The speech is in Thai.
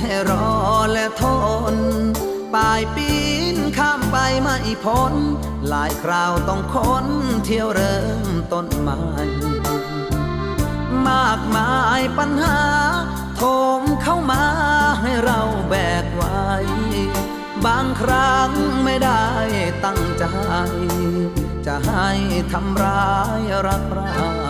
ให้รอและทนปลายปีนข้ามไปไม่พ้น หลายคราวต้องค้นเที่ยวเริ่มต้นใหม่มากมายปัญหาโถมเข้ามาให้เราแบกไว้ บางครั้งไม่ได้ตั้งใจ จะให้ทำร้ายรักเรา